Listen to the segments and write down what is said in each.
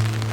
มื่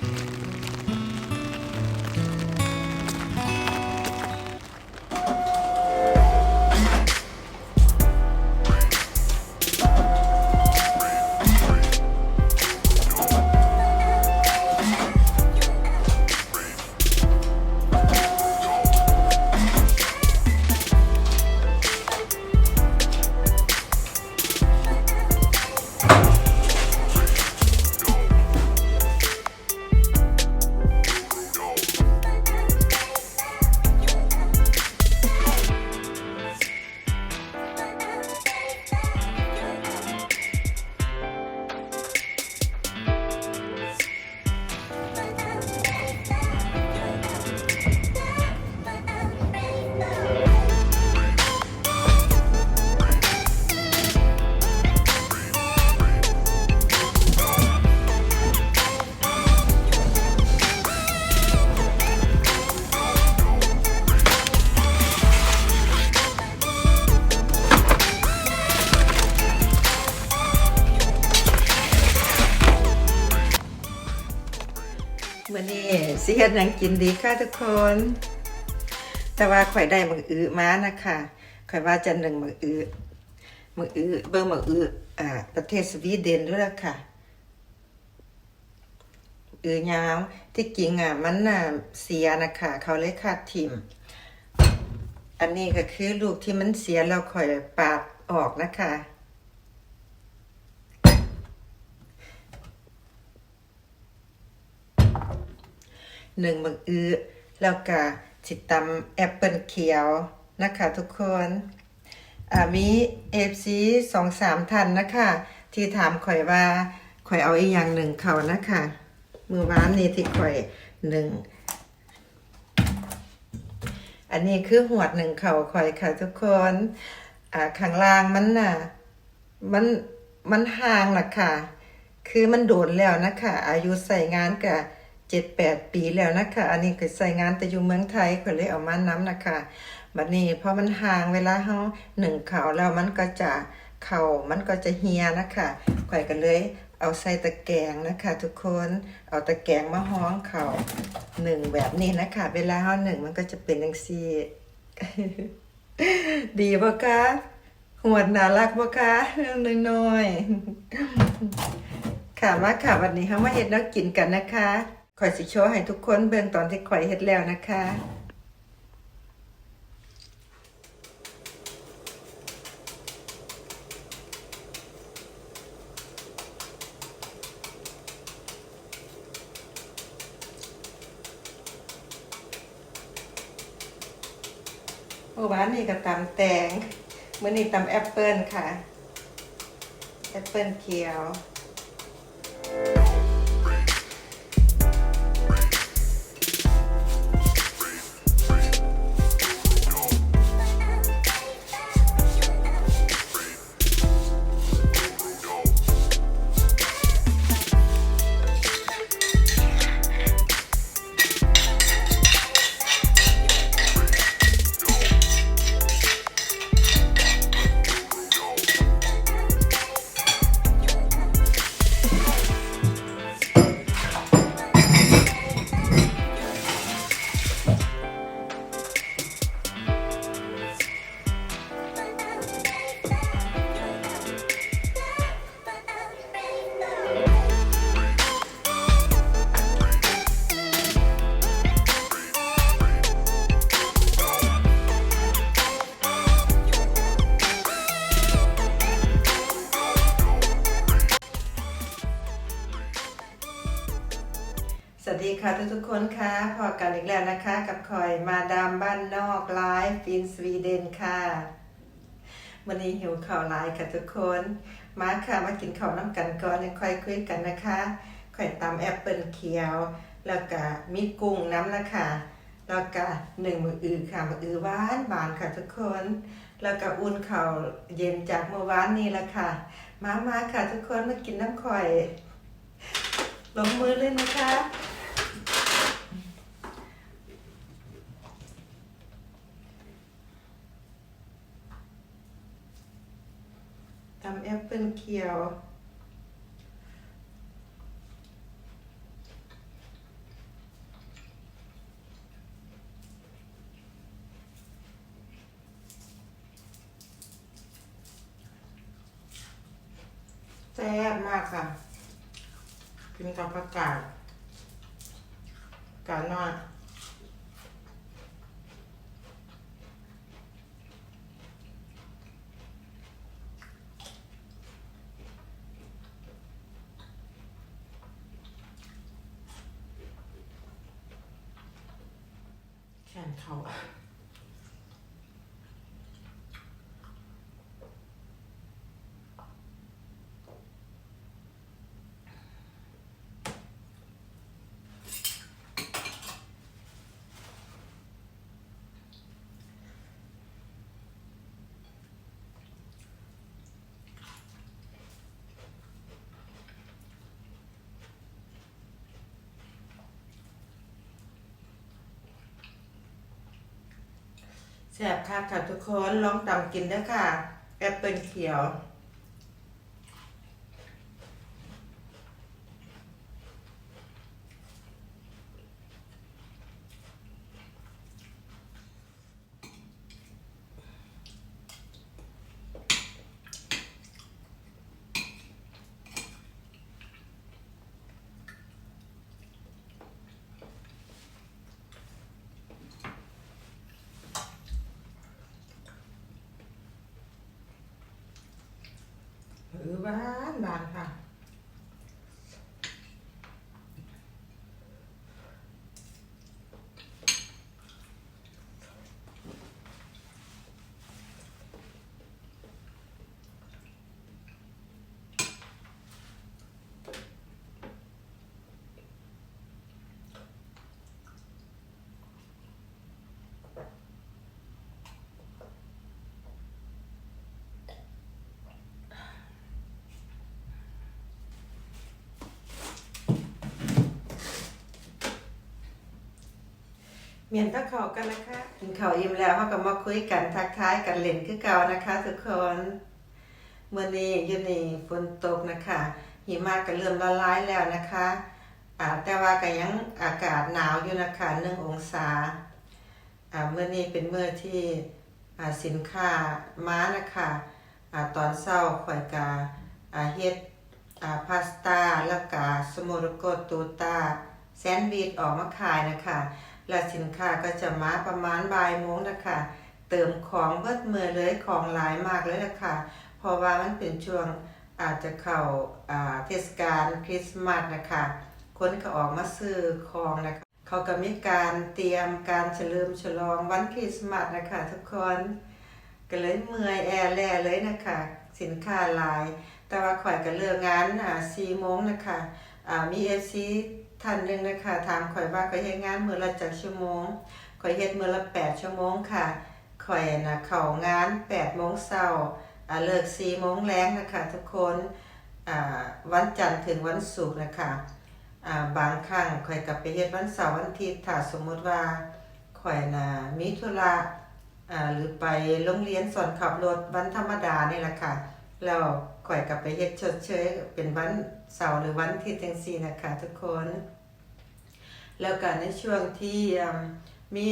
Mm-hmm. เฮ็ดหยังกินดีค่ะทุกคน แต่ว่าข่อยได้มืออื้อมานะคะข่อยว่าจะหนึ่งมืออื้อมืออื้อเบิ่งมืออื้ออ่าประเทศสวีเดนด้วยล่ะค่ะอือยาวที่จริงอะมันน่ะเสียนะคะเขาเลยขาดทิมอันนี้ก็คือลูกที่มันเสียแล้วข่อยปาดออกนะคะ หนึ่งบักอื้อแล้วก็สิตำแอปเปิลเขียวนะคะทุกคนมีเอฟซีสองสามท่านนะคะ ที่ถามข่อยว่าข่อยเอาอีกอย่างหนึ่งเขานะคะมือวานนี้ที่ข่อยหนึ่งอันนี้คือหวดหนึ่งเขาข่อยค่ะทุกคนอ่าข้างล่างมันน่ะมันมันห่างนะค่ะคือมันโดนแล้วนะคะอายุใส่งานกับ เจ็ดแปดปีแล้วนะคะ อันนี้คือใส่งานแต่อยู่เมืองไทยก็เลยเอามาน้ำนะคะบัดนี้พอมันห่างเวลาเขาหนึ่งเขาวแล้วมันก็จะเข่ามันก็จะเฮียนะคะข่อยก็เลยเอาใส่ตะแกรงนะคะ ทุกคนเอาตะแกรงมาห้องเข่าหนึ่งแบบนี้นะคะ เวลาเขาหนึ่งมันก็จะเป็นอย่างซี่ดีปะคะหวดน่ารักปะคะน้อยๆค่ะมาค่ะวันนี้เรามาเฮ็ดแน้วกินกันนะคะ ข่อยสิโชว์ให้ทุกคนเบิ่งตอนที่ข่อยเฮ็ดแล้วนะคะเมื่อวานนี่ก็ตำแตงเมื้อนี้ตำแอปเปิลค่ะ แอปเปิลเขียว คนค่ะพอกันอีกแล้วนะคะ กับคอยมาดามบ้านนอกไลฟ์ฟินสวีเดนค่ะวันนี้หิวข่าวไลฟ์ค่ะทุกคน มาค่ะมากินข้าวน้ำกันก่อนยังค่อยคุยกันนะคะค่อยตำแอปเปิลเขียว แล้วก็มีกุ้งน้ำละค่ะแล้วก็หนึ่งมืออือค่ะมืออือหวานบานค่ะทุกคน แล้วก็อุ่นข้าวเย็นจากเมื่อวานนี้ละค่ะ มามาค่ะทุกคนมากินน้ำข่อยลงมือเลยนะคะ แอปเปิลเขียว แซ่บมากค่ะ กินกับผักกาดกาดน้อย แขนเขา แสบค่ะค่ะทุกคนลองตำกินด้อค่ะ แอปเปิลเขียว บ้านบานค่ะ ยนตะเขากันนะคะกินข้าอิ่มแล้วเขาก็มาคุยกันทักทายกันเล่นคือเก่านะคะทุกคนเมื่อนี้อยู่นี่ฝนตกนะคะหิมะก็เริ่มละลายแล้วนะคะแต่ว่าก็ยังอากาศหนาวอยู่นะคะหนึ่งองศาเมื่อนี้เป็นเมื่อที่สินค้าม้านะคะอตอนเช้าข่อยกาเฮ็ดพาสต้าแล้วก็สมโรโกตูตาแซนด์วิชออกมาขายนะคะ และสินค้าก็จะมาประมาณบ่ายโมงนะคะเติมของเบิดมือเลยของหลายมากเลยนะคะเพราะว่ามันเป็นช่วงอาจจะเข้าเทศกาลคริสต์มาสนะคะคนก็ออกมาซื้อของนะคะเขาก็มีการเตรียมการเฉลิมฉลองวันคริสต์มาสนะคะทุกคนก็เลยเมื่อยแอร์แล่เลยนะคะสินค้าหลาย แต่ว่าข่อยก็เลิกงานอ่า4โมงนะคะอ่ามี FC ท่านหนึ่งนะคะ ถามข่อยว่าข่อยเฮ็ดงานมื้อละจักชั่วโมงข่อยเฮ็ดมื้อละ8ชั่วโมงค่ะข่อยน่ะเข้างาน8โมงเช้าอ่าเลิก4โมงแลงนะคะทุกคนอ่าวันจันทร์ถึงวันศุกร์นะคะอ่าบางครั้งข่อยก็ไปเฮ็ดวันเสาร์วันอาทิตย์ถ้าสมมุติว่าข่อยน่ะมีธุระอ่าหรือไปโรงเรียนสอนขับรถวันธรรมดานี่แหละค่ะแล้วข่อยกลับไปเฮ็ดชดเชยเป็นวัน เสาร์หรือวันอาทิตย์จังซี่นะคะทุกคน แล้วก็ในช่วงที่มี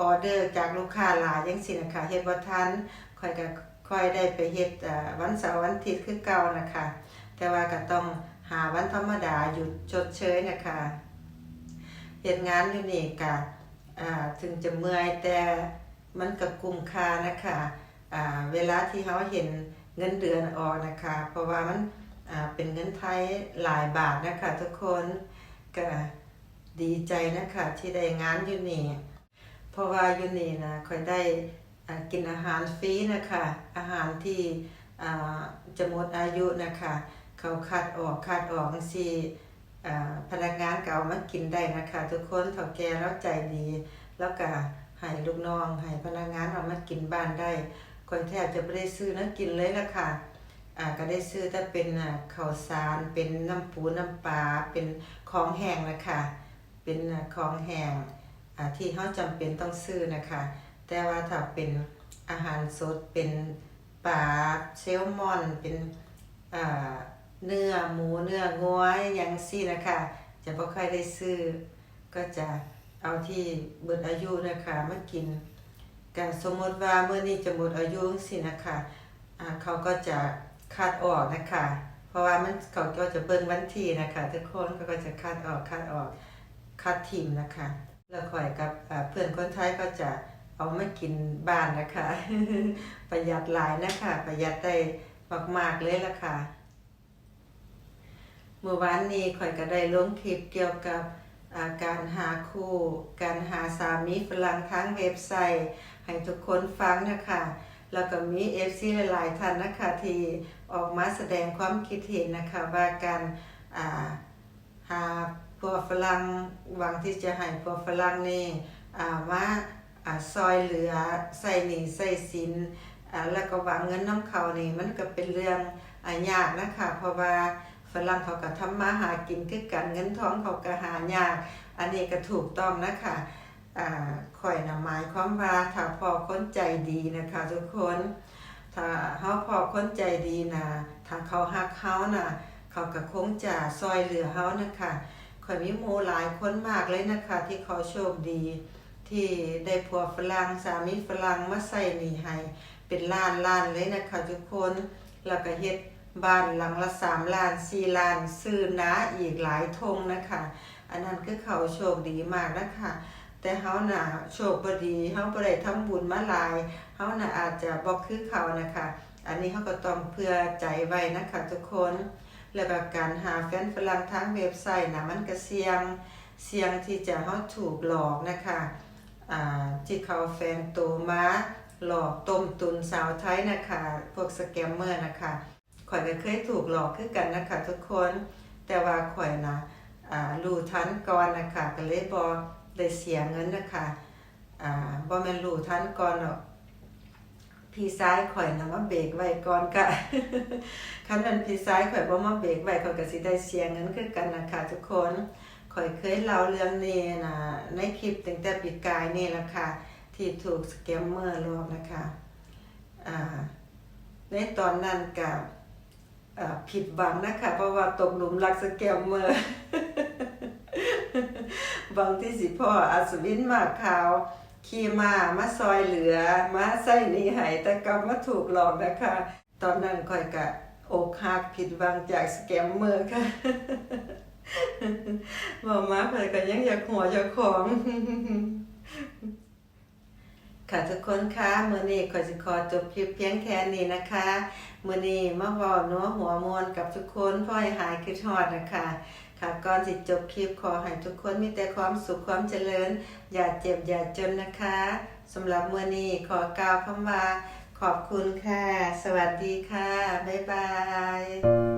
ออเดอร์จากลูกค้าหลายจังซี่นะคะเฮ็ดบ่ทันข่อยก็ค่อยได้ไปเฮ็ดวันเสาร์วันอาทิตย์คือเก่านะคะ แต่ว่าก็ต้องหาวันธรรมดาหยุดชดเชยนะคะเฮ็ดงานอยู่นี่ก็ถึงจะเมื่อยแต่มันก็คุ้มค่านะคะอ่าเวลาที่เฮาเห็นเงินเดือนออกนะคะ เพราะว่ามัน เป็นเงินไทยหลายบาทนะคะทุกคนก็ดีใจนะคะที่ได้งานอยู่นี่ เพราะว่าอยู่นี่นะคอยได้อ่ากินอาหารฟรีนะคะ อาหารที่อ่าจะหมดอายุนะคะ เขาคัดออกคัดออกสิอ่าพนักงานเก็เอามากินได้นะคะ ทุกคนเฒ่าแก่แล้วใจดี แล้วก็ให้ลูกน้องให้พนักงานเอามากินบ้านได้ค่อยแทบจะไม่ได้ซื้อนะกินเลยละค่ะ อ่าก็ได้ซื้อแต่เป็นอ่าข้าวสาร เป็นน้ำปูน้ำปลาเป็นของแห้งนะคะเป็นอ่าของแห้งอ่าที่เขาจำเป็นต้องซื้อนะคะ แต่ว่าถ้าเป็นอาหารสดเป็นปลาเซลมอน เป็นอ่าเนื้อหมูเนื้องัวอย่างซี่นะคะจะบ่ค่อยได้ซื้อ ก็จะเอาที่เบิดอายุนะคะมากินก็สมมติว่าเมื่อนี้จะหมดอายุสินะคะอ่าเขาก็จะ คัดออกนะคะ เพราะว่ามันเขาก็จะเบิ่งวันที่นะคะ ทุกคนเขาก็จะคัดออกคัดออกคัดทีมนะคะแล้วข่อยกับเพื่อนคนไทยก็จะเอามากินบ้านนะคะ ประหยัดหลายนะคะ ประหยัดได้มากๆเลยล่ะค่ะเมื่อวานนี้ข่อยก็ได้ลงคลิปเกี่ยวกับาการหาคู่ การหาสามีฝรั่งทางเว็บไซต์ ให้ทุกคนฟังนะคะ แล้วก็มี FC หลายๆท่านนะคะที่ออกมาแสดงความคิดเห็นนะคะว่าการาหาพวกฝรั่งหวังที่จะให้พวกฝรั่งนี่อ่ามาซอยเหลือใส่หนีใส่สินแล้วก็หวังเงินน้ำเขานี่มันก็เป็นเรื่องอายากนะคะเพราะว่าฝรั่งเขาก็ทำมาหากินคือกันเงินท้องเขาก็หายาก อันนี้ก็ถูกต้องนะคะ อ่าข่อยนะหมายความว่าถ้าพอค้นใจดีนะคะทุกคนถ้าเฮาพอค้นใจดีนะถ้าเขาฮักเฮานะเขาก็คงจะซอยเหลือเฮานะคะข่อยมีหมู่หลายคนมากเลยนะคะ ที่เขาโชคดี ที่ได้ผัวฝรั่งสามีฝรั่งมาใส่หนีให้เป็นล้านล้านเลยนะคะทุกคนแล้วก็เฮ็ดบ้านหลังละ3ล้าน4ล้านซื้อนาอีกหลายทงนะคะ อันนั้นคือเขาโชคดีมากนะคะ แต่เฮาน่ะโชคบดีเฮาบ่ได้ทำบุญมาหลายเฮาน่ะอาจจะบ่คือเขานะคะ อันนี้เฮาก็ต้องเพื่อใจไว้นะคะทุกคนแล้วก็การหาแฟนฝรั่งทางเว็บไซต์นะมันก็เสี่ยงเสี่ยงที่จะเฮาถูกหลอกนะคะอ่าที่เขาแฟนตัวมาหลอกต้มตุนสาวไทยนะคะ พวกสแกมเมอร์นะคะข่อยก็เคยถูกหลอกคือกันนะคะทุกคน แต่ว่าข่อยนะ รู้ทันก่อนนะคะก็เลยบ่ได้เสียเงินนะคะอ่าบ่แม่นรู้ทันก่อนหรอกพี่ซ้ายข่อยนะมาเบรกไว้ก่อนกะคันนั้นพี่ซ้ายข่อยบ่มาเบรกไว้ข่อยก็สิได้เสียเงินคือกันนะคะทุกคนข่อยเคยเล่าเรื่องนี้นะในคลิปตั้งแต่ปีกายนี่แหละค่ะที่ถูกสแกมเมอร์หลอกนะคะอ่าในตอนนั้นกับอ่าผิดหวังนะคะเพราะว่าตกหลุมรักสแกมเมอร์ บางที่สิพ่ออัศวินมากขาวขี่มามาซอยเหลือ มาใส่หนี้ให้แต่กลับมาถูกหลอกนะคะ ตอนนั้นค่อยกะอกหักผิดหวังจากสแกมเมอร์ค่ะบอกมาค่อยก็ยังอยากหัวเจ้าของ ค่ะทุกคนคะมือนี้ขอยสิขอจบคลิปเพียงแค่นี้นะคะมือนี้มาเว้านัวหัวมวลกับทุกคนพ่อให้หายคิดฮอดนะคะ ค่ะก่อนสิจบคลิปขอให้ทุกคนมีแต่ความสุขความเจริญ อย่าเจ็บอย่าจนนะคะสำหรับมื่อนี้ขอกล่าวคำว่าขอบคุณค่ะ สวัสดีค่ะ บ๊ายบาย